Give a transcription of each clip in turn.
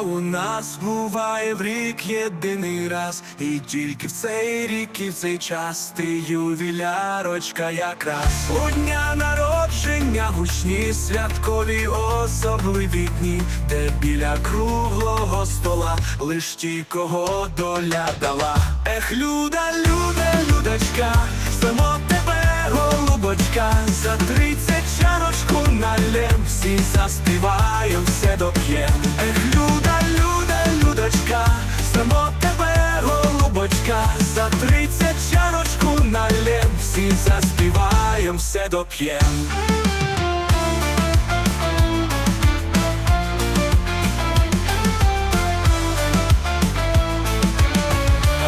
нас буває в рік єдиний раз, і тільки в цей рік і в цей час ти ювілярочка якраз у дня народження гучні святкові особливі дні, де біля круглого стола лиш ті, кого доля дала. Ех, люда, люда, людочка, само тебе, голубочка, за за тридцять чарочку налєм, всі заспіваєм, все доп'єм.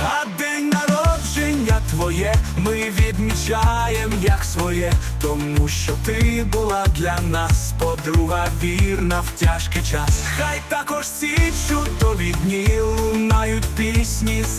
А народження твоє ми відмічаєм як своє, тому що ти була для нас подруга вірна в тяжкий час. Хай також ці чудові дні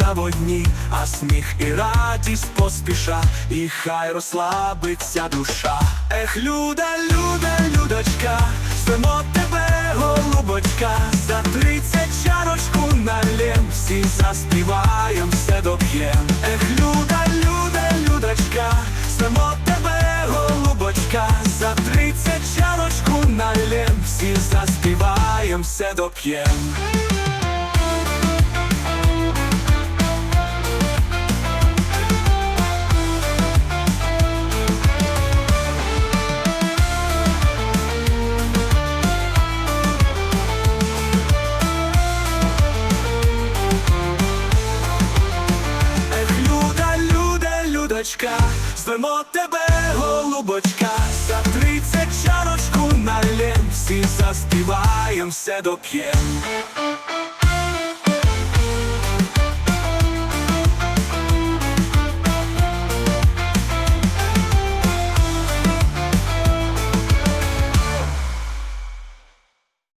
пісні заводні, а сміх і радість поспіша, і хай розслабиться душа. Ех, люда, люда, людочка, звемо тебе, голубочка, за тридцять чарочку налєм, всі заспіваєм, все доп'єм. Ех, люда, люда, людочка, звемо тебе, голубочка, за тридцять чарочку налєм, всі заспіваєм, все доп'єм. Люда, звемо тебе, голубочка, за тридцять чарочку налєм, всі заспіваєм, все доп'єм.